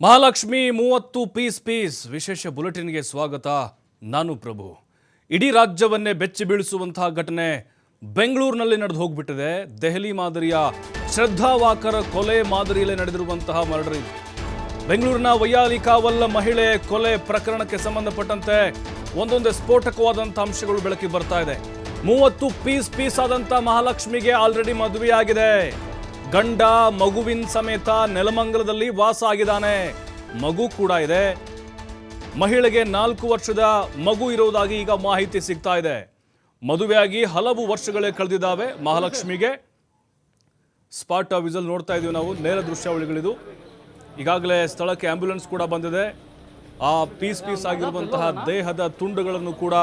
ಮಹಾಲಕ್ಷ್ಮಿ ಮೂವತ್ತು piece piece ವಿಶೇಷ ಬುಲೆಟಿನ್ಗೆ ಸ್ವಾಗತ. ನಾನು ಪ್ರಭು. ಇಡೀ ರಾಜ್ಯವನ್ನೇ ಬೆಚ್ಚಿ ಬೀಳಿಸುವಂತಹ ಘಟನೆ ಬೆಂಗಳೂರಿನಲ್ಲಿ ನಡೆದು ಹೋಗ್ಬಿಟ್ಟಿದೆ. ದೆಹಲಿ ಮಾದರಿಯ ಶ್ರದ್ಧಾ ವಾಕರ ಕೊಲೆ ಮಾದರಿಯಲ್ಲೇ ನಡೆದಿರುವಂತಹ ಮರ್ಡರ್ ಇದು. ಬೆಂಗಳೂರಿನ ವೈಯಾಲಿಕಾವಲ್ಲ ಮಹಿಳೆ ಕೊಲೆ ಪ್ರಕರಣಕ್ಕೆ ಸಂಬಂಧಪಟ್ಟಂತೆ ಒಂದೊಂದೇ ಸ್ಫೋಟಕವಾದಂಥ ಅಂಶಗಳು ಬೆಳಕಿಗೆ ಬರ್ತಾ ಇದೆ. ಮೂವತ್ತು ಪೀಸ್ ಪೀಸ್ ಆದಂಥ ಮಹಾಲಕ್ಷ್ಮಿಗೆ ಆಲ್ರೆಡಿ ಮದುವೆಯಾಗಿದೆ. ಗಂಡ ಮಗುವಿನ ಸಮೇತ ನೆಲಮಂಗಲದಲ್ಲಿ ವಾಸ ಆಗಿದ್ದಾನೆ ಮಗು ಕೂಡ ಇದೆ. ಮಹಿಳೆಗೆ ನಾಲ್ಕು ವರ್ಷದ ಮಗು ಇರುವುದಾಗಿ ಈಗ ಮಾಹಿತಿ ಸಿಗ್ತಾ ಇದೆ. ಮದುವೆಯಾಗಿ ಹಲವು ವರ್ಷಗಳೇ ಕಳೆದಿದ್ದಾವೆ. ಮಹಾಲಕ್ಷ್ಮಿಗೆ ಸ್ಪಾಟ್ ವಿಸಲ್ ನೋಡ್ತಾ ಇದೀವಿ ನಾವು. ನೇರ ದೃಶ್ಯಾವಳಿಗಳಿದು. ಈಗಾಗಲೇ ಸ್ಥಳಕ್ಕೆ ಆಂಬ್ಯುಲೆನ್ಸ್ ಕೂಡ ಬಂದಿದೆ. ಆ ಪೀಸ್ ಪೀಸ್ ಆಗಿರುವಂತಹ ದೇಹದ ತುಂಡುಗಳನ್ನು ಕೂಡ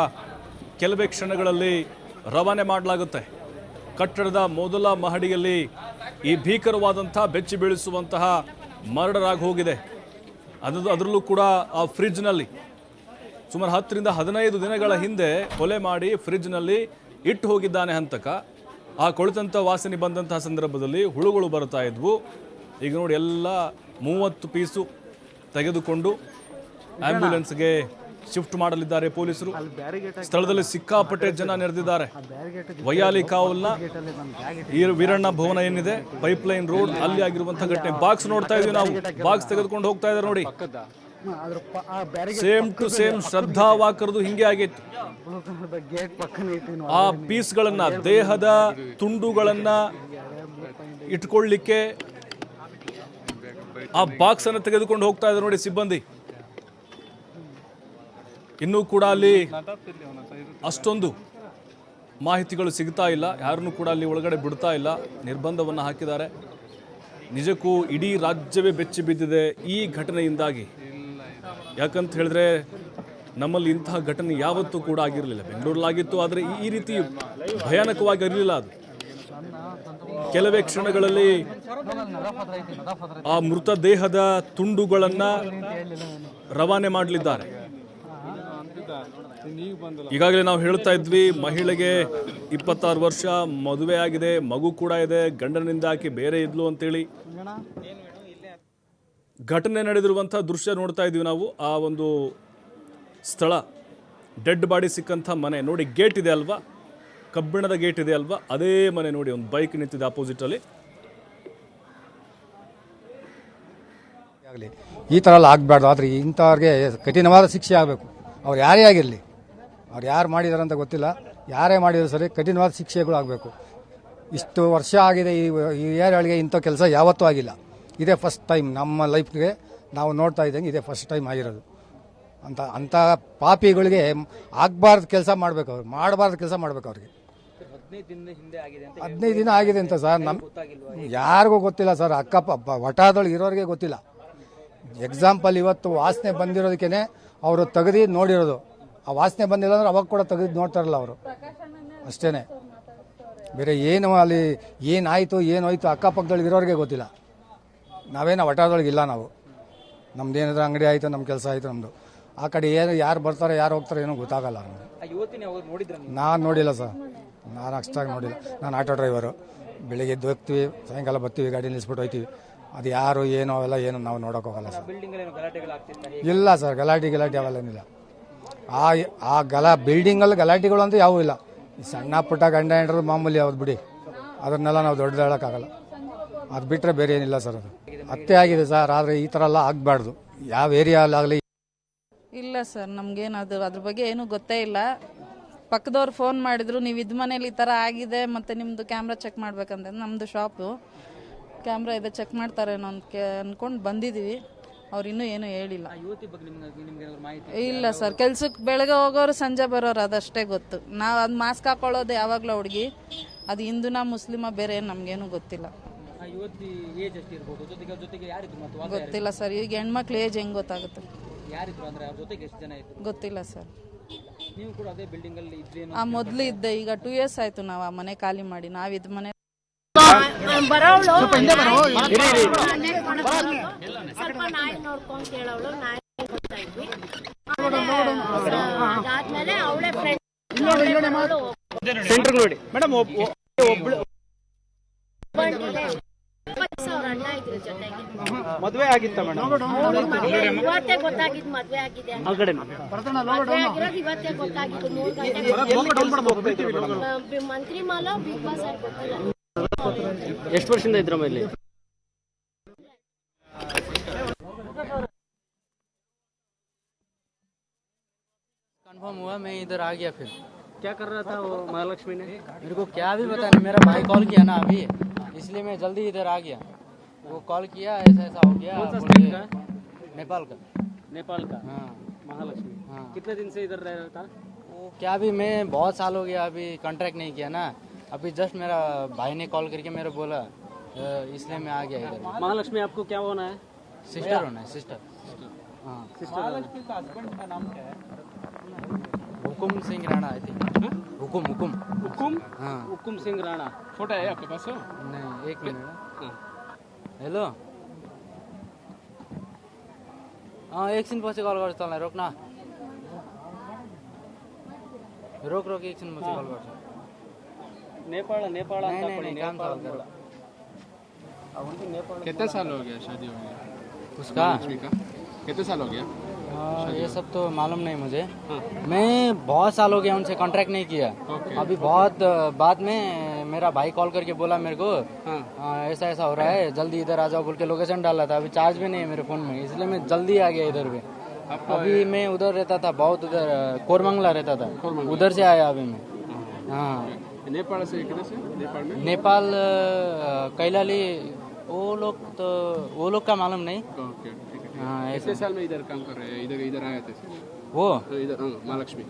ಕೆಲವೇ ಕ್ಷಣಗಳಲ್ಲಿ ರವಾನೆ ಮಾಡಲಾಗುತ್ತೆ. ಕಟ್ಟಡದ ಮೊದಲ ಮಹಡಿಯಲ್ಲಿ ಈ ಭೀಕರವಾದಂತಹ ಬೆಚ್ಚಿ ಬೀಳಿಸುವಂತಹ ಮರ್ಡರ್ ಆಗಿ ಹೋಗಿದೆ. ಅದು ಅದರಲ್ಲೂ ಕೂಡ ಆ ಫ್ರಿಜ್ನಲ್ಲಿ ಸುಮಾರು ಹತ್ತರಿಂದ ಹದಿನೈದು ದಿನಗಳ ಹಿಂದೆ ಕೊಲೆ ಮಾಡಿ ಫ್ರಿಜ್ನಲ್ಲಿ ಇಟ್ಟು ಹೋಗಿದ್ದಾನೆ ಹಂತಕ. ಆ ಕೊಳಿತಂಥ ವಾಸನೆ ಬಂದಂತಹ ಸಂದರ್ಭದಲ್ಲಿ ಹುಳುಗಳು ಬರ್ತಾ ಇದ್ವು. ಈಗ ನೋಡಿ ಎಲ್ಲ ಮೂವತ್ತು ಪೀಸು ತೆಗೆದುಕೊಂಡು ಆಂಬ್ಯುಲೆನ್ಸ್ಗೆ ಶಿಫ್ಟ್ ಮಾಡಲಿದ್ದಾರೆ ಪೊಲೀಸರು. ಸ್ಥಳದಲ್ಲಿ ಸಿಕ್ಕಾಪಟ್ಟೆ ಜನ ನೆರೆದಿದ್ದಾರೆ. ವೈಯಾಲಿ ಕಾವಲ್ನ ಈ ವೀರಣ್ಣ ಭವನ ಏನಿದೆ ಪೈಪ್ ಲೈನ್ ರೋಡ್ ಅಲ್ಲಿ ಆಗಿರುವಂತಹ ಘಟನೆ. ಬಾಕ್ಸ್ ನೋಡ್ತಾ ಇದೀವಿ ನಾವು. ಬಾಕ್ಸ್ ತೆಗೆದುಕೊಂಡು ಹೋಗ್ತಾ ಇದ್ದಾರೆ ನೋಡಿ. ಸೇಮ್ ಟು ಸೇಮ್ ಶ್ರದ್ಧಾ ವಾಕರ್ದು ಹಿಂಗೆ ಆಗಿತ್ತು ಆ ಪೀಸ್ ಆ ಪೀಸ್ಗಳನ್ನ ದೇಹದ ತುಂಡುಗಳನ್ನ ಇಟ್ಕೊಳ್ಳಿಕ್ಕೆ ಆ ಬಾಕ್ಸ್ ಅನ್ನು ತೆಗೆದುಕೊಂಡು ಹೋಗ್ತಾ ಇದ್ದಾರೆ ನೋಡಿ ಸಿಬ್ಬಂದಿ. ಇನ್ನೂ ಕೂಡ ಅಲ್ಲಿ ಅಷ್ಟೊಂದು ಮಾಹಿತಿಗಳು ಸಿಗ್ತಾ ಇಲ್ಲ. ಯಾರನ್ನೂ ಕೂಡ ಅಲ್ಲಿ ಒಳಗಡೆ ಬಿಡ್ತಾ ಇಲ್ಲ. ನಿರ್ಬಂಧವನ್ನು ಹಾಕಿದ್ದಾರೆ. ನಿಜಕ್ಕೂ ಇಡೀ ರಾಜ್ಯವೇ ಬೆಚ್ಚಿ ಬಿದ್ದಿದೆ ಈ ಘಟನೆಯಿಂದಾಗಿ. ಯಾಕಂತ ಹೇಳಿದ್ರೆ ನಮ್ಮಲ್ಲಿ ಇಂತಹ ಘಟನೆ ಯಾವತ್ತೂ ಕೂಡ ಆಗಿರಲಿಲ್ಲ. ಬೆಂಗಳೂರಲ್ಲಾಗಿತ್ತು ಆದರೆ ಈ- ರೀತಿ ಭಯಾನಕವಾಗಿ ಇರಲಿಲ್ಲ ಅದು. ಕೆಲವೇ ಕ್ಷಣಗಳಲ್ಲಿ ಆ ಮೃತದೇಹದ ದೇಹದ ತುಂಡುಗಳನ್ನ ರವಾನೆ ಮಾಡಲಿದ್ದಾರೆ. ಈಗಾಗಲೇ ನಾವು ಹೇಳ್ತಾ ಇದ್ವಿ, ಮಹಿಳೆಗೆ ಇಪ್ಪತ್ತಾರು ವರ್ಷ ಮದುವೆ ಆಗಿದೆ, ಮಗು ಕೂಡ ಇದೆ, ಗಂಡನಿಂದ ಆಕೆ ಬೇರೆ ಇದ್ಲು ಅಂತೇಳಿ. ಘಟನೆ ನಡೆದಿರುವಂಥ ದೃಶ್ಯ ನೋಡ್ತಾ ಇದ್ವಿ ನಾವು. ಆ ಒಂದು ಸ್ಥಳ, ಡೆಡ್ ಬಾಡಿ ಸಿಕ್ಕಂಥ ಮನೆ. ನೋಡಿ, ಗೇಟ್ ಇದೆ ಅಲ್ವಾ? ಕಬ್ಬಿಣದ ಗೇಟ್ ಇದೆ ಅಲ್ವಾ? ಅದೇ ಮನೆ ನೋಡಿ, ಒಂದು ಬೈಕ್ ನಿಂತಿದೆ ಅಪೋಸಿಟಲ್ಲಿ ಈ ಥರ ಎಲ್ಲ ಆಗಬಾರ್ದು. ಆದರೆ ಇಂಥವ್ರಿಗೆ ಕಠಿಣವಾದ ಶಿಕ್ಷೆ ಆಗಬೇಕು. ಅವ್ರು ಯಾರೇ ಆಗಿರಲಿ, ಅವ್ರು ಯಾರು ಮಾಡಿದಾರೆ ಅಂತ ಗೊತ್ತಿಲ್ಲ. ಯಾರೇ ಮಾಡಿದ್ರು ಸರಿ, ಕಠಿಣವಾದ ಶಿಕ್ಷೆಗಳು ಆಗಬೇಕು. ಇಷ್ಟು ವರ್ಷ ಆಗಿದೆ ಈ ಈ ಇಂಥ ಕೆಲಸ ಯಾವತ್ತೂ ಆಗಿಲ್ಲ. ಇದೇ ಫಸ್ಟ್ ಟೈಮ್ ನಮ್ಮ ಲೈಫ್ಗೆ ನಾವು ನೋಡ್ತಾ ಇದ್ದಂಗೆ ಇದೇ ಫಸ್ಟ್ ಟೈಮ್ ಆಗಿರೋದು. ಅಂತ, ಅಂಥ ಪಾಪಿಗಳಿಗೆ ಆಗಬಾರ್ದು ಕೆಲಸ ಮಾಡಬೇಕು ಅವ್ರು, ಮಾಡಬಾರ್ದು ಕೆಲಸ ಮಾಡಬೇಕು ಅವ್ರಿಗೆ. ಹದಿನೈದು ದಿನ ಆಗಿದೆ ಅಂತ ಸರ್ ನಮ್ಮ ಯಾರಿಗೂ ಗೊತ್ತಿಲ್ಲ ಸರ್, ಅಕ್ಕಪ್ಪ ವಟಾದೊಳಗೆ ಇರೋರಿಗೆ ಗೊತ್ತಿಲ್ಲ. ಎಕ್ಸಾಂಪಲ್ ಇವತ್ತು ವಾಸನೆ ಬಂದಿರೋದಕ್ಕೇನೆ ಅವರು ತೆಗೆದು ನೋಡಿರೋದು. ಆ ವಾಸನೆ ಬಂದಿಲ್ಲ ಅಂದ್ರೆ ಅವಾಗ ಕೂಡ ತೆಗೆದು ನೋಡ್ತಾರಲ್ಲ ಅವರು. ಅಷ್ಟೇನೆ. ಬೇರೆ ಏನು ಅಲ್ಲಿ ಏನಾಯಿತು ಏನೋಯ್ತು ಅಕ್ಕಪಕ್ಕದೊಳಗೆ ಇರೋರಿಗೆ ಗೊತ್ತಿಲ್ಲ. ನಾವೇನು ವಟಾರದೊಳಗೆ ಇಲ್ಲ ನಾವು. ನಮ್ದು ಏನಾದ್ರೂ ಅಂಗಡಿ ಆಯಿತು ನಮ್ಮ ಕೆಲಸ ಆಯಿತು ನಮ್ಮದು ಆ ಕಡೆ ಏನು ಯಾರು ಬರ್ತಾರೆ ಯಾರು ಹೋಗ್ತಾರೆ ಏನೋ ಗೊತ್ತಾಗಲ್ಲ ನಮಗೆ. ನಾನು ನೋಡಿಲ್ಲ ಸರ್. ನಾನು ಅಷ್ಟಾಗಿ ನೋಡಿಲ್ಲ. ನಾನು ಆಟೋ ಡ್ರೈವರು. ಬೆಳಿಗ್ಗೆ ಎದ್ದು ಹೋಗ್ತೀವಿ ಸಾಯಂಕಾಲ ಬರ್ತೀವಿ ಗಾಡಿ ನಿಲ್ಲಿಸ್ಬಿಟ್ಟು ಹೋಗ್ತೀವಿ ಅದು ಯಾರು ಏನು ಅವೆಲ್ಲ ಏನು ನಾವು ನೋಡೋಕ್ಕೋಗಲ್ಲ ಸರ್. ಇಲ್ಲ ಸರ್ ಗಲಾಟೆ ಗಲಾಟೆ ಅವೆಲ್ಲ ಏನಿಲ್ಲ. ಆ ಆ ಗಲಾ ಬಿಲ್ಡಿಂಗಲ್ಲಿ ಗಲಾಟೆಗಳು ಅಂತ ಯಾವೂ ಇಲ್ಲ. ಈ ಸಣ್ಣ ಪುಟ್ಟ ಗಂಡ ಹೆಂಡ್ರು ಮಾಮೂಲಿ ಯಾವ್ದು ಬಿಡಿ. ಅದನ್ನೆಲ್ಲ ನಾವು ದೊಡ್ಡದು ಹೇಳೋಕ್ಕಾಗಲ್ಲ. ಅದು ಬಿಟ್ಟರೆ ಬೇರೆ ಏನಿಲ್ಲ ಸರ್ ಅದು. ಅತ್ತೆ ಆಗಿದೆ ಸರ್ ಆದರೆ ಈ ಥರ ಎಲ್ಲ ಆಗಬಾರ್ದು. ಯಾವ ಏರಿಯಾಲಾಗಲಿ ಇಲ್ಲ ಸರ್ ನಮ್ಗೇನು ಅದು ಅದ್ರ ಬಗ್ಗೆ ಏನೂ ಗೊತ್ತೇ ಇಲ್ಲ. ಪಕ್ಕದವ್ರು ಫೋನ್ ಮಾಡಿದ್ರು ನೀವು ಇದ್ ಮನೇಲಿ ಈ ಥರ ಆಗಿದೆ ಮತ್ತು ನಿಮ್ಮದು ಕ್ಯಾಮ್ರಾ ಚೆಕ್ ಮಾಡ್ಬೇಕಂತ. ನಮ್ಮದು ಶಾಪು. ಕ್ಯಾಮ್ರಾ ಇದೆ ಚೆಕ್ ಮಾಡ್ತಾರೇನೋ ಅಂತ ಅನ್ಕೊಂಡು ಬಂದಿದ್ದೀವಿ ಅವ್ರು ಇನ್ನೂ ಏನೂ ಹೇಳಿಲ್ಲ. ಇಲ್ಲ ಸರ್ ಕೆಲ್ಸಕ್ಕೆ ಬೆಳಗ್ಗೆ ಹೋಗೋರು ಸಂಜೆ ಬರೋರು ಅದಷ್ಟೇ ಗೊತ್ತು. ನಾವು ಅದು ಮಾಸ್ಕ್ ಹಾಕೊಳ್ಳೋದು ಯಾವಾಗಲೂ ಹುಡುಗಿ. ಅದು ಹಿಂದೂನ ಮುಸ್ಲಿಮ ಬೇರೆ ಏನು ನಮಗೇನು ಗೊತ್ತಿಲ್ಲ. ಗೊತ್ತಿಲ್ಲ ಸರ್ ಈಗ ಹೆಣ್ಮಕ್ಳು ಏಜ್ ಹೆಂಗ್ ಗೊತ್ತಾಗುತ್ತೆ? ಗೊತ್ತಿಲ್ಲ ಸರ್. ಆ ಮೊದ್ಲು ಇದ್ದೆ ಈಗ ಟೂ ಇಯರ್ಸ್ ಆಯ್ತು ನಾವು ಆ ಮನೆ ಖಾಲಿ ಮಾಡಿ. ನಾವಿದ್ ಮನೆ ಬರೋವಳು. ಸ್ವಲ್ಪ ನಾಯಿ ನೋಡ್ಕೊಂಡ್ ಕೇಳೋಳು ನಾಯಿ ನೋಡ್ತಾ ಇದ್ವಿ. ಅದಾದ್ಮೇಲೆ ಅವಳೆ ಫ್ರೆಂಡ್ ಅವ್ರ ಅಣ್ಣ ಇದ್ರು ಜೊತೆಗೆ. ಮದುವೆ ಆಗಿತ್ತ ಮೇಡಮ್? ಮದ್ವೆ ಇವತ್ತೇ ಗೊತ್ತಾಗಿದ್ ಮದ್ವೆ ಆಗಿದೆ. ಇವತ್ತೇ ಗೊತ್ತಾಗಿದ್ದು ಮಂತ್ರಿ ಮಾಲ ಬಿಗ್ ಬಾಸ್ ಆಗಿ ಗೊತ್ತಿಲ್ಲ. ಎಷ್ಟು ವರ್ಷದಿಂದ ಇದ್ರಮ್ಮ ಇಲ್ಲಿ कंफर्म हुआ मैं इधर आ गया फिर क्या कर रहा था वो महालक्ष्मी ने मेरे को क्या भी पता नहीं मेरा भाई कॉल किया ना अभी इसलिए मैं जल्दी इधर आ गया वो कॉल किया ऐसा ऐसा हो गया कौन सा बोल state के- नेपाल का नेपाल का हाँ महालक्ष्मी हाँ कितने दिन से इधर रह रहा था वो क्या भी मैं बहुत साल हो गया अभी कांटेक्ट नहीं किया ना अभी जस्ट मेरा भाई ने कॉल करके मेरा बोला इसलिए मैं आ गया इधर. महालक्ष्मी आपको क्या होना है? सिस्टर होना है सिस्टर हाँ। महालक्ष्मी का हस्बैंड का नाम क्या है? Hukum Singh Rana I think Hukum Hukum. हुकुम? हाँ। हुकुम सिंह राणा। फ़ोटो है आपके पास नहीं एक मिनट। हेलो हाँ। हेलो अँ एकछिनपछि कल गर्छु तँलाई रोक न रोक रोक एकछिनपछि कल गर्छु नेपाल नेपाल कितने साल हो गया शादी हो गया उसका कितने साल हो गया आ, ये सब तो मालूम नहीं मुझे हाँ। मैं बहुत साल हो गया उनसे कॉन्ट्रैक्ट नहीं किया अभी बहुत बाद में मेरा भाई कॉल करके बोला मेरे को हाँ। ऐसा ऐसा हो रहा है जल्दी इधर आ जाओ बोल के लोकेशन डाला था अभी चार्ज भी नहीं है मेरे फ़ोन में इसलिए मैं जल्दी आ गया इधर भी अभी मैं उधर रहता था बहुत उधर कोरमंगला रहता था उधर से आया अभी मैं हाँ नेपाल से से? नेपाल में? नेपाल कैलाली वो लोग तो वो लोग का मालूम नहीं। ओके हाँ ऐसे। साल में इधर काम कर रहे हैं? इधर इधर आए थे वो? इधर हाँ महालक्ष्मी।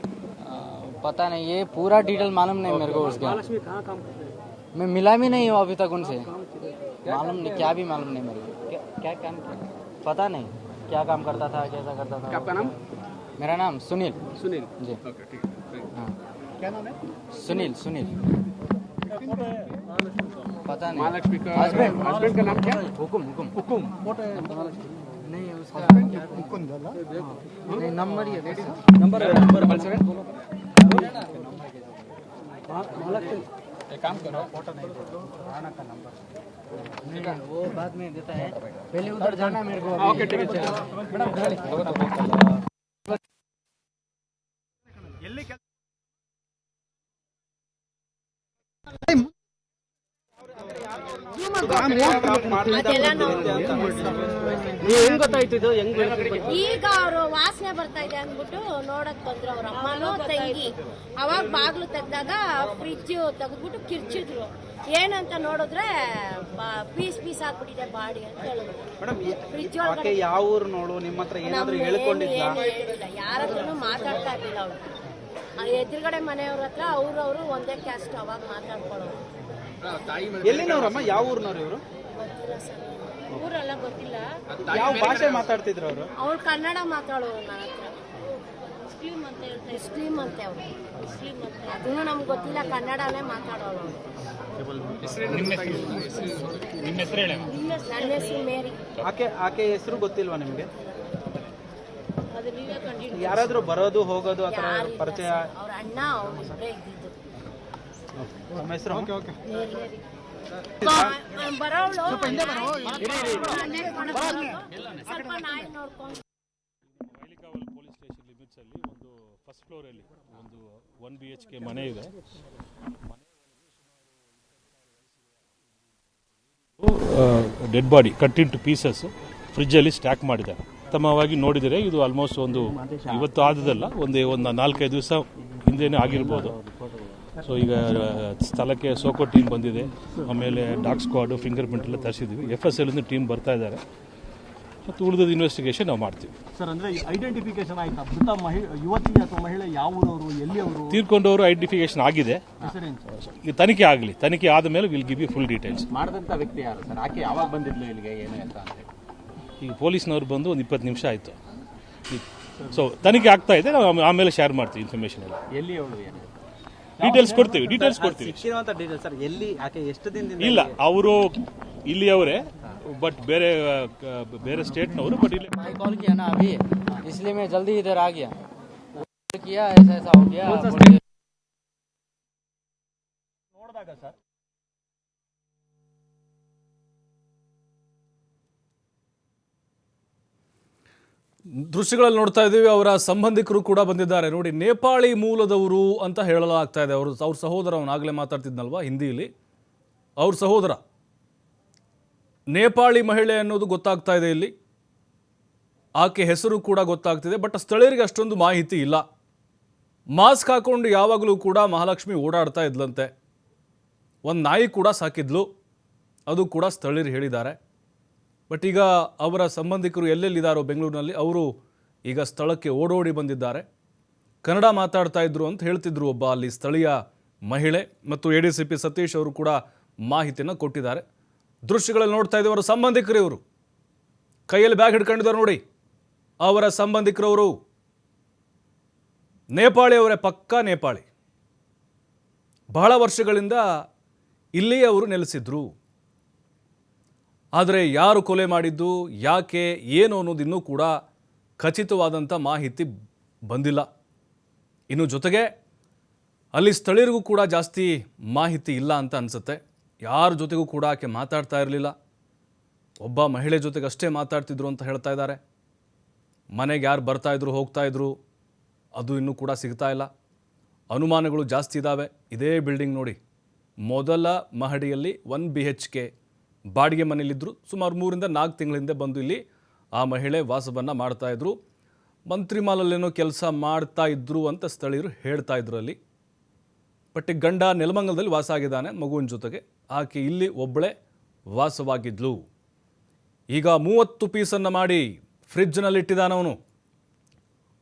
पता नहीं ये पूरा डिटेल मालूम नहीं मेरे को उसका। महालक्ष्मी कहाँ काम करते हैं? मैं मिला भी नहीं हूँ अभी तक उनसे। मालूम नहीं क्या? भी मालूम नहीं मेरे को। क्या काम पता नहीं क्या काम करता था कैसा करता था। आपका नाम? मेरा नाम सुनील। सुनील? जी। ओके ठीक है हाँ। क्या नाम है? सुनील सुनील। पता नहीं। महालक्ष्मी का हस्बैंड। हस्बैंड का नाम क्या? हुकुम हुकुम। हुकुम। नहीं उसका नहीं नंबर ही है। नंबर नंबर एक काम करो। नहीं नहीं, वो बाद में देता है। पहले उधर जाना मेरे को। ओके ठीक है चलो। ಈಗ ಅವರು ವಾಸನೆ ಬರ್ತಾ ಇದೆ ಅಂದ್ಬಿಟ್ಟು ನೋಡಕ್ ಬಂದ್ರು ಅವ್ರ ಅಮ್ಮನೂ ತಂಗಿ. ಅವಾಗ ಬಾಗ್ಲು ತೆಗ್ದಾಗ ಫ್ರಿಜ್ ತೆಗ್ದ್ಬಿಟ್ಟು ಕಿರ್ಚಿದ್ರು. ಏನಂತ ನೋಡಿದ್ರೆ ಪೀಸ್ ಪೀಸ್ ಆಗ್ಬಿಟ್ಟಿದೆ ಬಾಡಿ ಅಂತ ಹೇಳಿದ್ರು. ಫ್ರಿಜ್ ಒಳಗಡೆ ಯಾವ ಊರು ನೋಡು ನಿಮ್ಮ ಹತ್ರ ಏನಾದ್ರು ಹೇಳ್ಕೊಂಡಿಲ್ಲ ಹೇಳ್ಕೊಂಡಿದ್ಲ ಯಾರ ಹತ್ರನೂ ಮಾತಾಡ್ತಾ ಇರ್ಲಿಲ್ಲ ಅವಳು ಎದುರುಗಡೆ ಮನೆಯವ್ರ ಹತ್ರ ಅವ್ರವ್ರು ಒಂದೇ ಕ್ಯಾಸ್ಟ್ ಅವಾಗ ಮಾತಾಡ್ಕೊಳ್ಳೋರು. ಎಲ್ಲಿನವ್ರಮ್ಮ? ಯಾವ ಊರ್ನವ್ರು ಇವರು? ಗೊತ್ತಿಲ್ಲ ಸರ್. ಊರೆಲ್ಲ ಗೊತ್ತಿಲ್ಲ. ಯಾವ ಭಾಷೆ ಮಾತಾಡ್ತಿದ್ರು ಅವರು? ಅವ್ರು ಕನ್ನಡ ಮಾತಾಡೋರು ನನ್ನ ಹತ್ರ. ಮುಸ್ಲಿಂ ಅಂತ ಹೇಳ್ತಾರೆ ಮುಸ್ಲಿಂ ಅಂತೆ ಅವರು. ಮುಸ್ಲಿಂ ಅಂತ ಅದನ್ನು ನಮ್ಗೆ ಗೊತ್ತಿಲ್ಲ ಕನ್ನಡನೇ ಮಾತಾಡೋರು ನನ್ನ ಹೆಸರು ಮೇರಿ. ಆಕೆ ಆಕೆ ಹೆಸರು ಗೊತ್ತಿಲ್ವಾ ನಿಮ್ಗೆ? ಯಾರಾದ್ರೂ ಬರೋದು ಹೋಗೋದು ಅಥವಾ ಪರಿಚಯ? ಅವ್ರ ಅಣ್ಣ ಅವ್ರು ಇಬ್ಬರೇ ಇದ್ದಿದ್ದು. ಹೆಸರು ಬರೋಳು ಸ್ವಲ್ಪ ನಾಯಿ ನೋಡ್ಕೊಂಡು. ಮೈಲಿಕಾವಲ್ ಪೊಲೀಸ್ ಸ್ಟೇಷನ್ ಲಿಮಿಟ್ಸಲ್ಲಿ ಒಂದು ಫಸ್ಟ್ ಫ್ಲೋರಲ್ಲಿ ಒಂದು ಒನ್ ಬಿ ಎಚ್ ಕೆ ಮನೆ ಇದೆ. Dead body cut into pieces ಫ್ರಿಜ್ಜಲ್ಲಿ ಸ್ಟ್ಯಾಕ್ ಮಾಡಿದ್ದಾರೆ. ಉತ್ತಮವಾಗಿ ನೋಡಿದರೆ ಇದು ಆಲ್ಮೋಸ್ಟ್ ಒಂದು ಇವತ್ತು ಆದದಲ್ಲ ಒಂದು ಒಂದು ನಾಲ್ಕೈದು ದಿವಸ ಹಿಂದೆನೇ ಆಗಿರ್ಬೋದು. ಸೊ ಈಗ ಸ್ಥಳಕ್ಕೆ ಸೋಕೋ ಟೀಮ್ ಬಂದಿದೆ. ಆಮೇಲೆ ಡಾಕ್ ಸ್ಕ್ವಾಡು ಫಿಂಗರ್ ಪ್ರಿಂಟ್ ಎಲ್ಲ ತರಿಸಿದ್ವಿ. ಎಫ್ ಎಸ್ ಎಲ್ಲಿಂದ ಟೀಮ್ ಬರ್ತಾ ಇದ್ದಾರೆ. ಮತ್ತು ಉಳಿದ ಇನ್ವೆಸ್ಟಿಗೇಷನ್ ನಾವು ಮಾಡ್ತೀವಿ. ಸರ್ ಅಂದರೆ ಐಡೆಂಟಿಫಿಕೇಶನ್ ಆಯ್ತಾ? ಮೃತ ಮಹಿ ಯುವತಿ ಅಥವಾ ಮಹಿಳೆ ಯಾವ ಊರವರು ಎಲ್ಲಿಯವರು? ತೀರ್ಕೊಂಡವರು ಐಡೆಂಟಿಫಿಕೇಶನ್ ಆಗಿದೆ. ಈಗ ತನಿಖೆ ಆಗಲಿ. ತನಿಖೆ ಆದ ಮೇಲೆ will give you full details ಮಾಡಿದಂಥ ವ್ಯಕ್ತಿ ಯಾರು ಸರ್ ಆಕೆ ಯಾವಾಗ ಬಂದಿದ್ಲು ಇಲ್ಲಿಗೆ ಏನು ಅಂತ? ಈಗ ಪೊಲೀಸ್ನವ್ರು ಬಂದು ಒಂದು ಇಪ್ಪತ್ತು ನಿಮಿಷ ಆಯಿತು ಸೊ ತನಿಖೆ ಆಗ್ತಾ ಇದೆ ನಾವು ಆಮೇಲೆ- ಆಮೇಲೆ ಶೇರ್ ಮಾಡ್ತೀವಿ ಇನ್ಫಾರ್ಮೇಷನ್ ಎಲ್ಲ ಎಲ್ಲಿ ಅವಳು ಏನು ಡೀಟೇಲ್ಸ್ ಕೊಡ್ತೀವಿ ಡೀಟೇಲ್ಸ್ ಕೊಡ್ತೀವಿ ಸಿಕ್ಕಿರುವಂತ ಡೀಟೇಲ್ ಸರ್ ಎಲ್ಲಿ ಆಕೆ ಎಷ್ಟು ದಿನದಿಂದ ಇಲ್ಲ ಅವರು ಇಲ್ಲಿಯವರೇ ಬಟ್ ಬೇರೆ ಆ, ಕ- ಬೇರೆ ಸ್ಟೇಟ್ನವರು ಬಟ್ ಇಲ್ಲಿ भाई कॉल किया ना अभी इसलिए मैं जल्दी इधर आ गया वो किया ऐसा ऐसा हो गया बोल ದೃಶ್ಯಗಳಲ್ಲಿ ನೋಡ್ತಾ ಇದ್ದೀವಿ, ಅವರ ಸಂಬಂಧಿಕರು ಕೂಡ ಬಂದಿದ್ದಾರೆ. ನೋಡಿ, ನೇಪಾಳಿ ಮೂಲದವರು ಅಂತ ಹೇಳಲಾಗ್ತಾ ಇದೆ. ಅವರು, ಅವ್ರ ಸಹೋದರ ಅವನು ಆಗಲೇ ಮಾತಾಡ್ತಿದ್ನಲ್ವ ಹಿಂದಿಯಲ್ಲಿ? ಅವ್ರ ಸಹೋದರ. ನೇಪಾಳಿ ಮಹಿಳೆ ಅನ್ನೋದು ಗೊತ್ತಾಗ್ತಾ ಇದೆ ಇಲ್ಲಿ. ಆಕೆ ಹೆಸರು ಕೂಡ ಗೊತ್ತಾಗ್ತಿದೆ, ಬಟ್ ಸ್ಥಳೀಯರಿಗೆ ಅಷ್ಟೊಂದು ಮಾಹಿತಿ ಇಲ್ಲ. ಮಾಸ್ಕ್ ಹಾಕೊಂಡು ಯಾವಾಗಲೂ ಕೂಡ ಮಹಾಲಕ್ಷ್ಮಿ ಓಡಾಡ್ತಾ ಇದ್ಲಂತೆ. ಒಂದು ನಾಯಿ ಕೂಡ ಸಾಕಿದ್ಲು. ಅದು ಕೂಡ ಸ್ಥಳೀಯರು ಹೇಳಿದ್ದಾರೆ. ಬಟ್ ಈಗ ಅವರ ಸಂಬಂಧಿಕರು ಎಲ್ಲೆಲ್ಲಿದ್ದಾರೋ ಬೆಂಗಳೂರಿನಲ್ಲಿ, ಅವರು ಈಗ ಸ್ಥಳಕ್ಕೆ ಓಡೋಡಿ ಬಂದಿದ್ದಾರೆ. ಕನ್ನಡ ಮಾತಾಡ್ತಾ ಇದ್ರು ಅಂತ ಹೇಳ್ತಿದ್ರು ಒಬ್ಬ ಅಲ್ಲಿ ಸ್ಥಳೀಯ ಮಹಿಳೆ ಮತ್ತು ಎ ಸತೀಶ್ ಅವರು ಕೂಡ ಮಾಹಿತಿಯನ್ನು ಕೊಟ್ಟಿದ್ದಾರೆ. ದೃಶ್ಯಗಳಲ್ಲಿ ನೋಡ್ತಾ ಇದ್ದೀವಿ ಅವರ ಸಂಬಂಧಿಕರು ಇವರು. ಕೈಯಲ್ಲಿ ಬ್ಯಾಗ್ ಹಿಡ್ಕೊಂಡಿದ್ದಾರೆ ನೋಡಿ. ಅವರ ಸಂಬಂಧಿಕರವರು ನೇಪಾಳಿ ಅವರೇ, ಪಕ್ಕಾ ನೇಪಾಳಿ. ಬಹಳ ವರ್ಷಗಳಿಂದ ಇಲ್ಲಿಯೇ ಅವರು ನೆಲೆಸಿದ್ರು. ಆದರೆ ಯಾರು ಕೊಲೆ ಮಾಡಿದ್ದು, ಯಾಕೆ, ಏನು ಅನ್ನೋದು ಇನ್ನೂ ಕೂಡ ಖಚಿತವಾದಂಥ ಮಾಹಿತಿ ಬಂದಿಲ್ಲ. ಇನ್ನು ಜೊತೆಗೆ ಅಲ್ಲಿ ಸ್ಥಳೀಯರಿಗೂ ಕೂಡ ಜಾಸ್ತಿ ಮಾಹಿತಿ ಇಲ್ಲ ಅಂತ ಅನಿಸುತ್ತೆ. ಯಾರ ಜೊತೆಗೂ ಕೂಡ ಆಕೆ ಮಾತಾಡ್ತಾ ಇರಲಿಲ್ಲ. ಒಬ್ಬ ಮಹಿಳೆ ಜೊತೆಗೆ ಅಷ್ಟೇ ಮಾತಾಡ್ತಿದ್ರು ಅಂತ ಹೇಳ್ತಾ ಇದ್ದಾರೆ. ಮನೆಗೆ ಯಾರು ಬರ್ತಾ ಹೋಗ್ತಾಯಿದ್ರು ಅದು ಇನ್ನೂ ಕೂಡ ಸಿಗ್ತಾ ಇಲ್ಲ. ಅನುಮಾನಗಳು ಜಾಸ್ತಿ ಇದ್ದಾವೆ ಇದೇ ಬಿಲ್ಡಿಂಗ್ ನೋಡಿ. ಮೊದಲ ಮಹಡಿಯಲ್ಲಿ ಒನ್ ಬಿ ಎಚ್ ಕೆ ಬಾಡಿಗೆ ಮನೆಯಲ್ಲಿದ್ದರು. ಸುಮಾರು ಮೂರಿಂದ ನಾಲ್ಕು ತಿಂಗಳ ಹಿಂದೆ ಬಂದು ಇಲ್ಲಿ ಆ ಮಹಿಳೆ ವಾಸವನ್ನು ಮಾಡ್ತಾಯಿದ್ರು ಮಂತ್ರಿಮಾಲಲ್ಲೇನೋ ಮಂತ್ರಿ ಮಾಲಲ್ಲೇನೋ ಕೆಲಸ ಮಾಡ್ತಾ ಇದ್ರು ಅಂತ ಸ್ಥಳೀಯರು ಹೇಳ್ತಾ ಇದ್ರು ಅಲ್ಲಿ. ಬಟ್ ಗಂಡ ನೆಲಮಂಗಲದಲ್ಲಿ ವಾಸ ಆಗಿದ್ದಾನೆ ಮಗುವಿನ ಜೊತೆಗೆ. ಆಕೆ ಇಲ್ಲಿ ಒಬ್ಬಳೆ ವಾಸವಾಗಿದ್ಲು. ಈಗ ಮೂವತ್ತು ಪೀಸನ್ನು ಮಾಡಿ ಫ್ರಿಡ್ಜ್ನಲ್ಲಿಟ್ಟಿದ್ದಾನವನು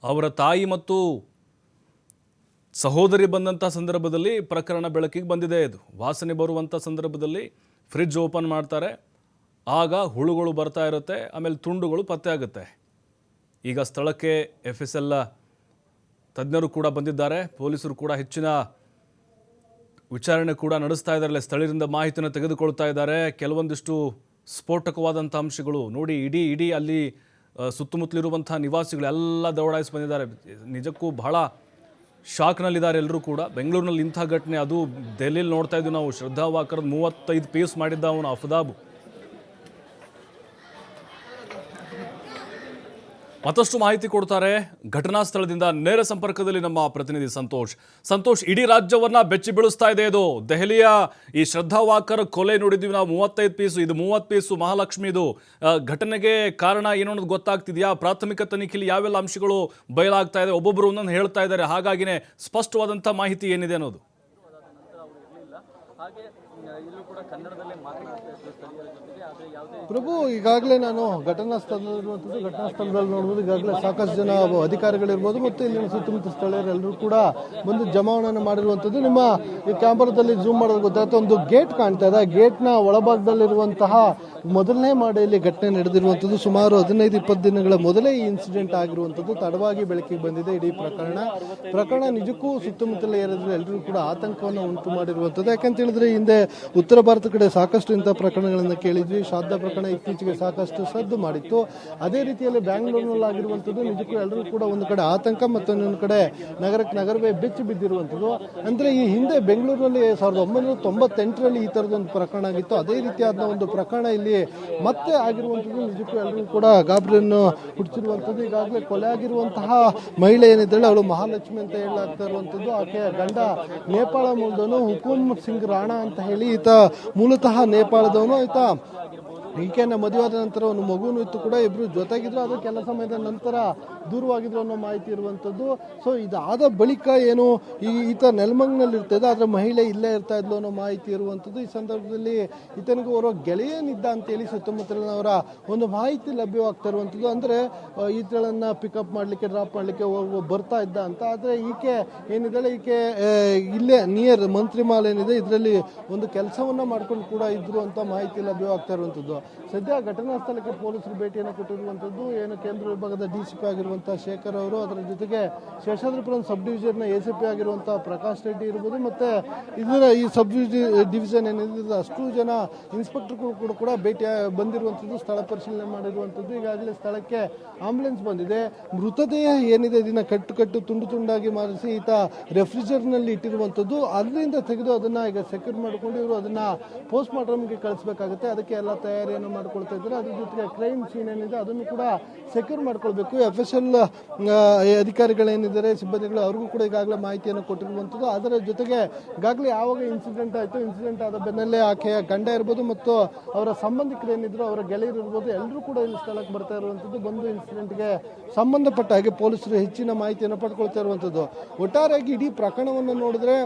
ಅವರ ತಾಯಿ ಮತ್ತು ಸಹೋದರಿ ಬಂದಂಥ ಸಂದರ್ಭದಲ್ಲಿ ಪ್ರಕರಣ ಬೆಳಕಿಗೆ ಬಂದಿದೆ. ಇದು ವಾಸನೆ ಬರುವಂಥ ಸಂದರ್ಭದಲ್ಲಿ ಫ್ರಿಡ್ಜ್ ಓಪನ್ ಮಾಡ್ತಾರೆ, ಆಗ ಹುಳುಗಳು ಬರ್ತಾ ಇರುತ್ತೆ, ಆಮೇಲೆ ತುಂಡುಗಳು ಪತ್ತೆ ಆಗುತ್ತೆ. ಈಗ ಸ್ಥಳಕ್ಕೆ ಎಫ್ ಎಸ್ ಎಲ್ ತಜ್ಞರು ಕೂಡ ಬಂದಿದ್ದಾರೆ, ಪೊಲೀಸರು ಕೂಡ ಹೆಚ್ಚಿನ ವಿಚಾರಣೆ ಕೂಡ ನಡೆಸ್ತಾ ಇದ್ದಾರೆ ಸ್ಥಳೀಯರಿಂದ ಮಾಹಿತಿಯನ್ನು ತೆಗೆದುಕೊಳ್ತಾ ಇದ್ದಾರೆ. ಕೆಲವೊಂದಿಷ್ಟು ಸ್ಫೋಟಕವಾದಂಥ ಅಂಶಗಳು, ನೋಡಿ ಇಡೀ ಇಡೀ ಅಲ್ಲಿ ಸುತ್ತಮುತ್ತಲಿರುವಂಥ ಸುತ್ತಮುತ್ತಲಿರುವಂಥ ನಿವಾಸಿಗಳೆಲ್ಲ ದೌಡಾಯಿಸಿ ಬಂದಿದ್ದಾರೆ. ನಿಜಕ್ಕೂ ಬಹಳ ಶಾಕ್ನಲ್ಲಿದ್ದಾರೆ ಎಲ್ಲರೂ ಕೂಡ. ಬೆಂಗಳೂರಿನಲ್ಲಿ ಇಂಥ ಘಟನೆ, ಅದು ದೆಹಲಿಯಲ್ಲಿ ನೋಡ್ತಾ ಇದ್ದೀವಿ ನಾವು. ಶ್ರದ್ಧಾ ವಾಕರ್ ಮೂವತ್ತೈದು ಪೇಸ್ ಮಾಡಿದ್ದ ಅವನು ಅಫದಾಬು. ಮತ್ತಷ್ಟು ಮಾಹಿತಿ ಕೊಡ್ತಾರೆ ಘಟನಾ ಸ್ಥಳದಿಂದ ನೇರ ಸಂಪರ್ಕದಲ್ಲಿ ನಮ್ಮ ಪ್ರತಿನಿಧಿ ಸಂತೋಷ್. ಸಂತೋಷ್, ಇಡೀ ರಾಜ್ಯವನ್ನ ಬೆಚ್ಚಿ ಬೀಳಿಸ್ತಾ ಇದೆ ಇದು. ದೆಹಲಿಯ ಈ ಶ್ರದ್ಧಾ ವಾಕರ್ ಕೊಲೆ ನೋಡಿದ್ವಿ ನಾವು. ಮೂವತ್ತೈದು ಪೀಸು, ಇದು ಮೂವತ್ತು ಪೀಸು ಮಹಾಲಕ್ಷ್ಮಿದು ಘಟನೆಗೆ ಕಾರಣ ಏನು ಅನ್ನೋದು ಗೊತ್ತಾಗ್ತಿದೆಯಾ? ಪ್ರಾಥಮಿಕ ತನಿಖೆಯಲ್ಲಿ ಯಾವೆಲ್ಲ ಅಂಶಗಳು ಬಯಲಾಗ್ತಾ ಇದೆ? ಒಬ್ಬೊಬ್ಬರು ಒಂದೊಂದು ಹೇಳ್ತಾ ಇದ್ದಾರೆ. ಹಾಗಾಗಿನೇ ಸ್ಪಷ್ಟವಾದಂಥ ಮಾಹಿತಿ ಏನಿದೆ ಅನ್ನೋದು. ಪ್ರಭು, ಈಗಾಗಲೇ ನಾನು ಘಟನಾ ಸ್ಥಳದಲ್ಲಿರುವಂಥದ್ದು ಘಟನಾ ಸ್ಥಳದಲ್ಲಿ ನೋಡ್ಬೋದು, ಈಗಾಗಲೇ ಸಾಕಷ್ಟು ಜನ ಅಧಿಕಾರಿಗಳಿರ್ಬೋದು ಮತ್ತು ಇಲ್ಲಿನ ಸುತ್ತಮುತ್ತ ಸ್ಥಳೀಯರೆಲ್ಲರೂ ಕೂಡ ಬಂದು ಜಮಾವಣೆಯನ್ನು ಮಾಡಿರುವಂಥದ್ದು. ನಿಮ್ಮ ಈ ಕ್ಯಾಮರಾದಲ್ಲಿ ಜೂಮ್ ಮಾಡೋದು ಗೊತ್ತಾಗುತ್ತೆ, ಒಂದು ಗೇಟ್ ಕಾಣ್ತಾ ಇದೆ. ಆ ಗೇಟ್ನ ಒಳಭಾಗದಲ್ಲಿರುವಂತಹ ಮೊದಲನೇ ಮಾಡಿಯಲ್ಲಿ ಘಟನೆ ನಡೆದಿರುವಂಥದ್ದು ಸುಮಾರು ಹದಿನೈದು, ಇಪ್ಪತ್ತು ದಿನಗಳ ಮೊದಲೇ ಈ ಇನ್ಸಿಡೆಂಟ್ ಆಗಿರುವಂಥದ್ದು. ತಡವಾಗಿ ಬೆಳಕಿಗೆ ಬಂದಿದೆ ಇಡೀ ಪ್ರಕರಣ. ಪ್ರಕರಣ ನಿಜಕ್ಕೂ ಸುತ್ತಮುತ್ತಲ ಏರಿದ್ರೆ ಎಲ್ಲರೂ ಕೂಡ ಆತಂಕವನ್ನು ಉಂಟು ಮಾಡಿರುವಂಥದ್ದು. ಯಾಕಂತ ಹೇಳಿದ್ರೆ ಹಿಂದೆ ಉತ್ತರ ಭಾರತ ಕಡೆ ಸಾಕಷ್ಟು ಇಂಥ ಪ್ರಕರಣಗಳನ್ನು ಕೇಳಿದ್ವಿ. ಶ್ರಾದ್ದ ಪ್ರಕರಣ ಇತ್ತೀಚೆಗೆ ಸಾಕಷ್ಟು ಸದ್ದು ಮಾಡಿತ್ತು. ಅದೇ ರೀತಿಯಲ್ಲಿ ಬ್ಯಾಂಗ್ಳೂರಿನಲ್ಲಿ ಆಗಿರುವಂಥದ್ದು. ನಿಜಕ್ಕೂ ಎಲ್ಲರೂ ಕೂಡ ಒಂದು ಕಡೆ ಆತಂಕ ಮತ್ತು ಇನ್ನೊಂದು ಕಡೆ ನಗರಕ್ಕೆ ನಗರವೇ ಬೆಚ್ಚಿ ಬಿದ್ದಿರುವಂಥದ್ದು. ಅಂದರೆ ಈ ಹಿಂದೆ ಬೆಂಗಳೂರಿನಲ್ಲಿ ಸಾವಿರದ ಒಂಬೈನೂರ ತೊಂಬತ್ತೆಂಟರಲ್ಲಿ ಈ ಥರದೊಂದು ಪ್ರಕರಣ ಆಗಿತ್ತು. ಅದೇ ರೀತಿಯಾದ ಒಂದು ಪ್ರಕರಣ ಇಲ್ಲಿ ಮತ್ತೆ ಆಗಿರುವಂಥದ್ದು ನಿಜಕ್ಕೂ ಎಲ್ಲರೂ ಕೂಡ ಗಾಬರಿಯನ್ನು ಹುಟ್ಟಿಸಿರುವಂಥದ್ದು. ಈಗಾಗಲೇ ಕೊಲೆ ಆಗಿರುವಂತಹ ಮಹಿಳೆ ಏನಿದ್ದಾಳೆ, ಅವಳು ಮಹಾಲಕ್ಷ್ಮಿ ಅಂತ ಹೇಳಾಗ್ತಾ ಇರುವಂಥದ್ದು. ಆಕೆಯ ಗಂಡ ನೇಪಾಳ ಮೂಲದವನು ಹುಕುಮ್ ಸಿಂಗ್ ರಾಣಾ ಅಂತ ಹೇಳಿ ಈತ ಮೂಲತಃ ನೇಪಾಳದವನು. ಈತ ಈಕೆಯನ್ನ ಮದುವೆಯಾದ ನಂತರ ಒಂದು ಮಗುನೂ ಇತ್ತು ಕೂಡ ಇಬ್ಬರು ಜೊತೆಗಿದ್ರು ಅದು ಕೆಲ ಸಮಯದ ನಂತರ ದೂರವಾಗಿದ್ರು ಅನ್ನೋ ಮಾಹಿತಿ ಇರುವಂಥದ್ದು. ಸೊ ಇದಾದ ಬಳಿಕ ಏನು ಈ ಈತ ನೆಲಮಂಗ್ನಲ್ಲಿ ಇರ್ತದೆ ಆದರೆ ಮಹಿಳೆ ಇಲ್ಲೇ ಇರ್ತಾ ಇದ್ಲು ಅನ್ನೋ ಮಾಹಿತಿ ಇರುವಂಥದ್ದು. ಈ ಸಂದರ್ಭದಲ್ಲಿ ಈತನಿಗೆ ಓರ್ವ ಗೆಳೆಯನಿದ್ದ ಅಂತೇಳಿ ಸುತ್ತಮುತ್ತಲಿನವರ ಒಂದು ಮಾಹಿತಿ ಲಭ್ಯವಾಗ್ತಾ ಇರುವಂಥದ್ದು. ಅಂದರೆ ಈತಳನ್ನು ಪಿಕಪ್ ಮಾಡಲಿಕ್ಕೆ ಡ್ರಾಪ್ ಮಾಡಲಿಕ್ಕೆ ಬರ್ತಾ ಇದ್ದ ಅಂತ. ಆದರೆ ಈಕೆ ಏನಿದ್ದಾಳೆ, ಈಕೆ ಇಲ್ಲೇ ನಿಯರ್ ಮಂತ್ರಿಮಾಲ್ ಏನಿದೆ, ಇದರಲ್ಲಿ ಒಂದು ಕೆಲಸವನ್ನು ಮಾಡ್ಕೊಂಡು ಕೂಡ ಇದ್ರು ಅಂತ ಮಾಹಿತಿ ಲಭ್ಯವಾಗ್ತಾ ಇರುವಂಥದ್ದು. ಸದ್ಯ ಘಟನಾ ಸ್ಥಳಕ್ಕೆ ಪೊಲೀಸರು ಭೇಟಿಯನ್ನು ಕೊಟ್ಟಿರುವಂಥದ್ದು ಏನು ಕೇಂದ್ರ ವಿಭಾಗದ ಡಿ ಸಿ ಪಿ ಆಗಿರುವಂಥ ಶೇಖರ್ ಅವರು, ಅದರ ಜೊತೆಗೆ ಶೇಷಾದ್ರಿಪುರಂ ಸಬ್ ಡಿವಿಷನ್ನ ಎ ಸಿ ಪಿ ಆಗಿರುವಂಥ ಪ್ರಕಾಶ್ ರೆಡ್ಡಿ ಇರ್ಬೋದು, ಮತ್ತು ಇದರ ಈ ಸಬ್ ಡಿವಿಷನ್ ಏನಿದೆ, ಅಷ್ಟು ಜನ ಇನ್ಸ್ಪೆಕ್ಟರ್ಗಳು ಕೂಡ ಕೂಡ ಭೇಟಿ ಬಂದಿರುವಂಥದ್ದು ಸ್ಥಳ ಪರಿಶೀಲನೆ ಮಾಡಿರುವಂಥದ್ದು ಈಗಾಗಲೇ ಸ್ಥಳಕ್ಕೆ ಆಂಬುಲೆನ್ಸ್ ಬಂದಿದೆ. ಮೃತದೇಹ ಏನಿದೆ, ಇದನ್ನು ಕಟ್ಟು ಕಟ್ಟು, ತುಂಡು ತುಂಡಾಗಿ ಮಾರಿಸಿ ಈತ ರೆಫ್ರಿಜರ್ನಲ್ಲಿ ಇಟ್ಟಿರುವಂಥದ್ದು ಅದರಿಂದ ತೆಗೆದು ಅದನ್ನು ಈಗ ಸೆಕ್ಯೂರ್ ಮಾಡಿಕೊಂಡು ಇವರು ಅದನ್ನು ಪೋಸ್ಟ್ ಮಾರ್ಟಮ್ಗೆ ಕಳಿಸ್ಬೇಕಾಗುತ್ತೆ. ಅದಕ್ಕೆ ಎಲ್ಲ ತಯಾರಿ ತಯಾರಿಯನ್ನು ಮಾಡ್ಕೊಳ್ತಾ ಇದ್ದಾರೆ ಅದ್ರ ಜೊತೆಗೆ ಕ್ರೈಮ್ ಸೀನ್ ಏನಿದೆ, ಅದನ್ನು ಕೂಡ ಸೆಕ್ಯೂರ್ ಮಾಡ್ಕೊಳ್ಬೇಕು. ಎಫ್ ಎಸ್ ಎಲ್ ಅಧಿಕಾರಿಗಳೇನಿದ್ದಾರೆ, ಸಿಬ್ಬಂದಿಗಳು, ಅವ್ರಿಗೂ ಕೂಡ ಈಗಾಗಲೇ ಮಾಹಿತಿಯನ್ನು ಕೊಟ್ಟಿರುವಂಥದ್ದು. ಅದರ ಜೊತೆಗೆ ಈಗಾಗಲೇ ಯಾವಾಗ ಇನ್ಸಿಡೆಂಟ್ ಆಯಿತು ಇನ್ಸಿಡೆಂಟ್ ಆದ ಬೆನ್ನಲ್ಲೇ ಆಕೆಯ ಗಂಡ ಇರ್ಬೋದು ಮತ್ತು ಅವರ ಸಂಬಂಧಿಕರು ಏನಿದ್ರು ಅವರ ಗೆಳೆಯರು ಇರ್ಬೋದು ಎಲ್ಲರೂ ಕೂಡ ಇಲ್ಲಿ ಸ್ಥಳಕ್ಕೆ ಬರ್ತಾ ಇರುವಂಥದ್ದು. ಬಂದು ಇನ್ಸಿಡೆಂಟ್ಗೆ ಸಂಬಂಧಪಟ್ಟ ಹಾಗೆ ಪೊಲೀಸರು ಹೆಚ್ಚಿನ ಮಾಹಿತಿಯನ್ನು ಪಡ್ಕೊಳ್ತಾ ಇರುವಂಥದ್ದು. ಒಟ್ಟಾರೆಯಾಗಿ ಇಡೀ ಪ್ರಕರಣವನ್ನು ನೋಡಿದ್ರೆ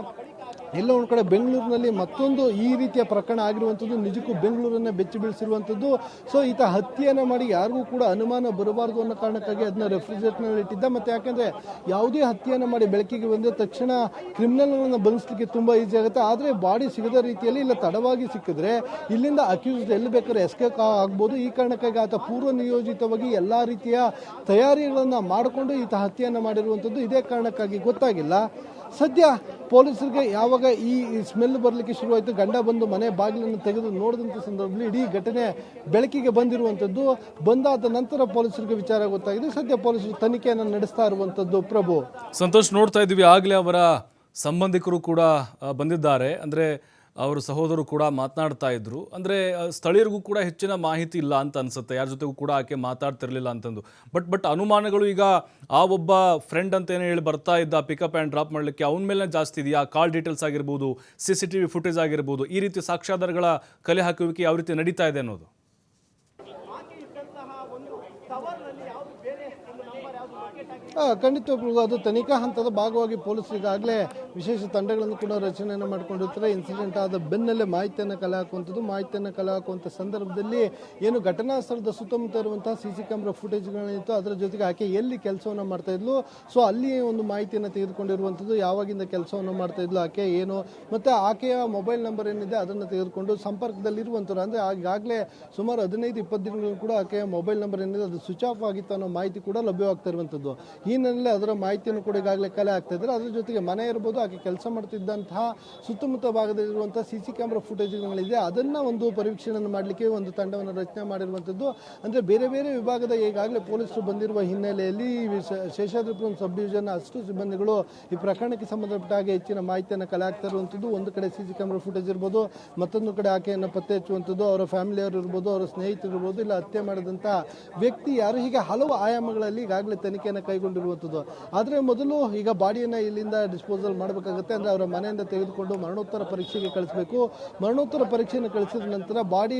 ಎಲ್ಲ ಒಂದು ಕಡೆ ಬೆಂಗಳೂರಿನಲ್ಲಿ ಮತ್ತೊಂದು ಈ ರೀತಿಯ ಪ್ರಕರಣ ಆಗಿರುವಂಥದ್ದು, ನಿಜಕ್ಕೂ ಬೆಂಗಳೂರನ್ನು ಬೆಚ್ಚಿ ಬೀಳಿಸಿರುವಂಥದ್ದು. ಸೊ ಈತ ಹತ್ಯೆಯನ್ನು ಮಾಡಿ ಯಾರಿಗೂ ಕೂಡ ಅನುಮಾನ ಬರಬಾರ್ದು ಅನ್ನೋ ಕಾರಣಕ್ಕಾಗಿ ಅದನ್ನ ರೆಫ್ರಿಜರೇಟರ್ನಲ್ಲಿ ಇಟ್ಟಿದ್ದ. ಮತ್ತು ಯಾಕೆಂದರೆ ಯಾವುದೇ ಹತ್ಯೆಯನ್ನು ಮಾಡಿ ಬೆಳಕಿಗೆ ಬಂದ ತಕ್ಷಣ ಕ್ರಿಮಿನಲ್ಗಳನ್ನು ಬಂಧಿಸಲಿಕ್ಕೆ ತುಂಬ ಈಸಿ ಆಗುತ್ತೆ. ಆದರೆ ಬಾಡಿ ಸಿಗದ ರೀತಿಯಲ್ಲಿ ಇಲ್ಲ, ತಡವಾಗಿ ಸಿಕ್ಕಿದ್ರೆ ಇಲ್ಲಿಂದ ಅಕ್ಯೂಸ್ಡ್ ಎಲ್ಲಿ ಬೇಕಾದ್ರೆ ಎಸ್ಕೇಪ್ ಆಗ್ಬೋದು. ಈ ಕಾರಣಕ್ಕಾಗಿ ಆತ ಪೂರ್ವ ನಿಯೋಜಿತವಾಗಿ ಎಲ್ಲ ರೀತಿಯ ತಯಾರಿಗಳನ್ನು ಮಾಡಿಕೊಂಡು ಈತ ಹತ್ಯೆಯನ್ನು ಮಾಡಿರುವಂಥದ್ದು. ಇದೇ ಕಾರಣಕ್ಕಾಗಿ ಗೊತ್ತಾಗಿಲ್ಲ. ಸದ್ಯ ಪೊಲೀಸರಿಗೆ ಯಾವಾಗ ಈ ಸ್ಮೆಲ್ ಬರಲಿಕ್ಕೆ ಶುರುವಾಯಿತು, ಗಂಡ ಬಂದು ಮನೆ ಬಾಗಿಲನ್ನು ತೆಗೆದು ನೋಡಿದಂಥ ಸಂದರ್ಭದಲ್ಲಿ ಇಡೀ ಘಟನೆ ಬೆಳಕಿಗೆ ಬಂದಿರುವಂಥದ್ದು ಬಂದಾದ ನಂತರ ಪೊಲೀಸರಿಗೆ ವಿಚಾರ ಗೊತ್ತಾಗಿದೆ. ಸದ್ಯ ಪೊಲೀಸರು ತನಿಖೆಯನ್ನು ನಡೆಸ್ತಾ ಇರುವಂಥದ್ದು ಪ್ರಭು. ಸಂತೋಷ್, ನೋಡ್ತಾ ಇದ್ದೀವಿ. ಆಗಲೇ ಅವರ ಸಂಬಂಧಿಕರು ಕೂಡ ಬಂದಿದ್ದಾರೆ. ಅಂದರೆ ಅವರ ಸಹೋದರು ಕೂಡ ಮಾತನಾಡ್ತಾ ಇದ್ರು. ಅಂದರೆ ಸ್ಥಳೀಯರಿಗೂ ಕೂಡ ಹೆಚ್ಚಿನ ಮಾಹಿತಿ ಇಲ್ಲ ಅಂತ ಅನ್ಸುತ್ತೆ. ಯಾರ ಜೊತೆಗೂ ಕೂಡ ಆಕೆ ಮಾತಾಡ್ತಿರಲಿಲ್ಲ ಅಂತಂದು. ಬಟ್ ಬಟ್ ಅನುಮಾನಗಳು ಈಗ ಆ ಒಬ್ಬ ಫ್ರೆಂಡ್ ಅಂತ ಏನು ಹೇಳಿ ಬರ್ತಾ ಇದ್ದ ಪಿಕಪ್ ಆ್ಯಂಡ್ ಡ್ರಾಪ್ ಮಾಡಲಿಕ್ಕೆ ಅವನ ಮೇಲೆ ಜಾಸ್ತಿ ಇದೆಯಾ? ಕಾಲ್ ಡೀಟೇಲ್ಸ್ ಆಗಿರ್ಬೋದು C C T V footage ಆಗಿರ್ಬೋದು, ಈ ರೀತಿ ಸಾಕ್ಷ್ಯಾಧಾರಗಳ ಕಲೆ ಹಾಕುವಿಕೆ ಯಾವ ರೀತಿ ನಡೀತಾ ಇದೆ ಅನ್ನೋದು? ಖಂಡಿತವಾಗ್ಲೂ ಅದು ತನಿಖಾ ಹಂತದ ಭಾಗವಾಗಿ ಪೊಲೀಸರು ಈಗಾಗಲೇ ವಿಶೇಷ ತಂಡಗಳನ್ನು ಕೂಡ ರಚನೆಯನ್ನು ಮಾಡಿಕೊಂಡಿರ್ತಾರೆ. ಇನ್ಸಿಡೆಂಟ್ ಆದ ಬೆನ್ನಲ್ಲೇ ಮಾಹಿತಿಯನ್ನು ಕಲೆ ಹಾಕುವಂಥದ್ದು ಮಾಹಿತಿಯನ್ನು ಕಲೆ ಹಾಕುವಂಥ ಸಂದರ್ಭದಲ್ಲಿ ಏನು ಘಟನಾ ಸ್ಥಳದ ಸುತ್ತಮುತ್ತ ಇರುವಂತಹ ಸಿ ಸಿ ಕ್ಯಾಮ್ರಾ ಫುಟೇಜ್ಗಳಿತ್ತು ಅದರ ಜೊತೆಗೆ ಆಕೆ ಎಲ್ಲಿ ಕೆಲಸವನ್ನು ಮಾಡ್ತಾ ಇದ್ಲು? ಸೊ ಅಲ್ಲಿ ಒಂದು ಮಾಹಿತಿಯನ್ನು ತೆಗೆದುಕೊಂಡಿರುವಂಥದ್ದು ಯಾವಾಗಿಂದ ಕೆಲಸವನ್ನು ಮಾಡ್ತಾ ಇದ್ಲು ಆಕೆ, ಏನು? ಮತ್ತು ಆಕೆಯ ಮೊಬೈಲ್ ನಂಬರ್ ಏನಿದೆ ಅದನ್ನು ತೆಗೆದುಕೊಂಡು ಸಂಪರ್ಕದಲ್ಲಿರುವಂಥವ್ರು ಅಂದರೆ ಈಗಾಗಲೇ ಸುಮಾರು ಹದಿನೈದು, ಇಪ್ಪತ್ತು ದಿನಗಳು ಕೂಡ ಆಕೆಯ ಮೊಬೈಲ್ ನಂಬರ್ ಏನಿದೆ, ಅದು ಸ್ವಿಚ್ ಆಫ್ ಆಗಿತ್ತು ಅನ್ನೋ ಮಾಹಿತಿ ಕೂಡ ಲಭ್ಯವಾಗ್ತಾ ಇರುವಂಥದ್ದು ಈ ಅದರ ಮಾಹಿತಿಯನ್ನು ಕೂಡ ಈಗಾಗಲೇ ಕಲೆ ಆಗ್ತಾ ಇದ್ದಾರೆ. ಅದರ ಜೊತೆಗೆ ಮನೆ ಇರ್ಬೋದು, ಆಕೆ ಕೆಲಸ ಮಾಡ್ತಿದ್ದಂತಹ ಸುತ್ತಮುತ್ತ ಭಾಗದಲ್ಲಿರುವಂತಹ ಸಿ ಸಿ ಕ್ಯಾಮ್ರಾ ಫುಟೇಜ್ಗಳಿದೆ. ಅದನ್ನು ಒಂದು ಪರೀಕ್ಷೆಯನ್ನು ಮಾಡಲಿಕ್ಕೆ ಒಂದು ತಂಡವನ್ನು ರಚನೆ ಮಾಡಿರುವಂಥದ್ದು. ಅಂದರೆ ಬೇರೆ ಬೇರೆ ವಿಭಾಗದ ಈಗಾಗಲೇ ಪೊಲೀಸರು ಬಂದಿರುವ ಹಿನ್ನೆಲೆಯಲ್ಲಿ ಶೇಷಾದ್ರಿಪುರಂ ಸಬ್ ಡಿವಿಷನ್ ಅಷ್ಟು ಸಿಬ್ಬಂದಿಗಳು ಈ ಪ್ರಕರಣಕ್ಕೆ ಸಂಬಂಧಪಟ್ಟ ಹಾಗೆ ಹೆಚ್ಚಿನ ಮಾಹಿತಿಯನ್ನು ಕಲೆ ಆಗ್ತಾ ಇರುವಂಥದ್ದು. ಒಂದು ಕಡೆ ಸಿ ಸಿ ಕ್ಯಾಮ್ರಾ ಫುಟೇಜ್ ಇರ್ಬೋದು, ಮತ್ತೊಂದು ಕಡೆ ಆಕೆಯನ್ನು ಪತ್ತೆ ಹಚ್ಚುವಂಥದ್ದು. ಅವರ ಫ್ಯಾಮಿಲಿಯವರು ಇರ್ಬೋದು, ಅವರ ಸ್ನೇಹಿತರು ಇರ್ಬೋದು, ಇಲ್ಲ ಹತ್ಯೆ ಮಾಡಿದಂಥ ವ್ಯಕ್ತಿ ಯಾರು? ಹೀಗೆ ಹಲವು ಆಯಾಮಗಳಲ್ಲಿ ಈಗಾಗಲೇ ತನಿಖೆಯನ್ನು ಕೈಗೊಂಡಿರುವಂಥದ್ದು ಆದರೆ ಮೊದಲು ಈಗ ಬಾಡಿಯನ್ನು ಇಲ್ಲಿಂದ ಡಿಸ್ಪೋಸಲ್ ಮಾಡಬೇಕಾಗುತ್ತೆ. ಅಂದರೆ ಅವರ ಮನೆಯಿಂದ ತೆಗೆದುಕೊಂಡು ಮರಣೋತ್ತರ ಪರೀಕ್ಷೆಗೆ ಕಳಿಸಬೇಕು. ಮರಣೋತ್ತರ ಪರೀಕ್ಷೆಯನ್ನು ಕಳಿಸಿದ ನಂತರ ಬಾಡಿ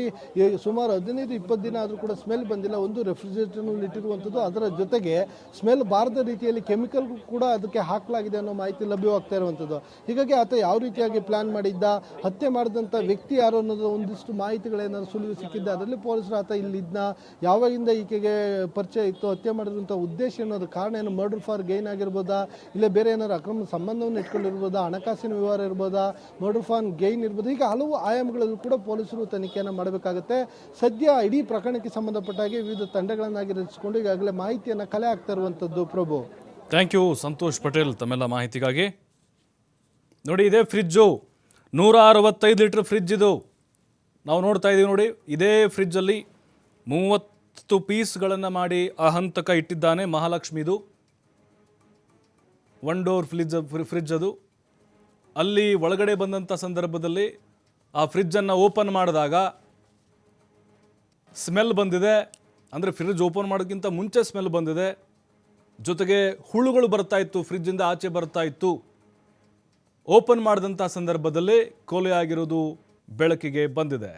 ಸುಮಾರು ಹದಿನೈದು, ಇಪ್ಪತ್ತು ದಿನ ಆದರೂ ಕೂಡ ಸ್ಮೆಲ್ ಬಂದಿಲ್ಲ. ಒಂದು ರೆಫ್ರಿಜರೇಟರ್ನಲ್ಲಿ ಇಟ್ಟಿರುವಂಥದ್ದು ಅದರ ಜೊತೆಗೆ ಸ್ಮೆಲ್ ಬಾರದ ರೀತಿಯಲ್ಲಿ ಕೆಮಿಕಲ್ ಕೂಡ ಅದಕ್ಕೆ ಹಾಕಲಾಗಿದೆ ಅನ್ನೋ ಮಾಹಿತಿ ಲಭ್ಯವಾಗ್ತಾ ಇರುವಂಥದ್ದು ಹೀಗಾಗಿ ಆತ ಯಾವ ರೀತಿಯಾಗಿ ಪ್ಲಾನ್ ಮಾಡಿದ್ದ, ಹತ್ಯೆ ಮಾಡಿದಂಥ ವ್ಯಕ್ತಿ ಯಾರು ಅನ್ನೋದು ಒಂದಿಷ್ಟು ಮಾಹಿತಿಗಳೇನಾದ್ರು ಸುಳಿವು ಸಿಕ್ಕಿದ್ದೆ ಅದರಲ್ಲಿ ಪೊಲೀಸರು ಆತ ಇಲ್ಲಿದ್ದ ಯಾವಾಗಿಂದ ಈಕೆಗೆ ಪರಿಚಯ ಇತ್ತು, ಹತ್ಯೆ ಮಾಡಿದಂಥ ಉದ್ದೇಶ ಅನ್ನೋದು ಕಾರಣ ಏನು ಮರ್ಡರ್ ಫಾರ್ ಗೈನ್ ಆಗಿರ್ಬೋದಾ? ಇಲ್ಲ ಬೇರೆ ಏನಾದ್ರು ಅಕ್ರಮ ಸಂಬಂಧವನ್ನು ಇಟ್ಕೊಂಡಿರ್ಬೋದಾ? ಹಣಕಾಸಿನ ವ್ಯವಹಾರ ಇರ್ಬೋದಾ? ಮರ್ಡರ್ ಫಾರ್ ಗೈನ್ ಇರ್ಬೋದು? ಈಗ ಹಲವು ಆಯಾಮಗಳಲ್ಲೂ ಕೂಡ ಪೊಲೀಸರು ತನಿಖೆಯನ್ನು ಮಾಡಬೇಕಾಗುತ್ತೆ. ಸದ್ಯ ಇಡೀ ಪ್ರಕರಣಕ್ಕೆ ಸಂಬಂಧಪಟ್ಟ ಹಾಗೆ ವಿವಿಧ ತಂಡಗಳನ್ನಾಗಿ ರಚಿಸಿಕೊಂಡು ಈಗಾಗಲೇ ಮಾಹಿತಿಯನ್ನು ಕಲೆ ಆಗ್ತಾ ಇರುವಂಥದ್ದು ಪ್ರಭು. ಥ್ಯಾಂಕ್ ಯು ಸಂತೋಷ್ ಪಟೇಲ್, ತಮ್ಮೆಲ್ಲ ಮಾಹಿತಿಗಾಗಿ. ನೋಡಿ, ಇದೇ ಫ್ರಿಜ್ಜು ನೂರ ಅರವತ್ತೈದು ಲೀಟ್ರ್ ಫ್ರಿಜ್ ಇದು. ನಾವು ನೋಡ್ತಾ ಇದ್ದೀವಿ ನೋಡಿ, ಇದೇ ಫ್ರಿಜ್ಜಲ್ಲಿ ಮೂವತ್ತು ಪೀಸ್ಗಳನ್ನು ಮಾಡಿ ಅಹಂತಕ ಇಟ್ಟಿದ್ದಾನೆ ಮಹಾಲಕ್ಷ್ಮಿದು ಒನ್ ಡೋರ್ ಫ್ರಿಜ್ ಫ್ರಿಜ್ ಅದು. ಅಲ್ಲಿ ಒಳಗಡೆ ಬಂದಂಥ ಸಂದರ್ಭದಲ್ಲಿ ಆ ಫ್ರಿಜ್ಜನ್ನು ಓಪನ್ ಮಾಡಿದಾಗ ಸ್ಮೆಲ್ ಬಂದಿದೆ. ಅಂದರೆ ಫ್ರಿಜ್ ಓಪನ್ ಮಾಡೋಕ್ಕಿಂತ ಮುಂಚೆ ಸ್ಮೆಲ್ ಬಂದಿದೆ. ಜೊತೆಗೆ ಹುಳುಗಳು ಬರ್ತಾ ಇತ್ತು ಫ್ರಿಜ್ಜಿಂದ ಆಚೆ ಬರ್ತಾ ಇತ್ತು. ಓಪನ್ ಮಾಡಿದಂಥ ಸಂದರ್ಭದಲ್ಲಿ ಕೊಲೆ ಆಗಿರೋದು ಬೆಳಕಿಗೆ ಬಂದಿದೆ.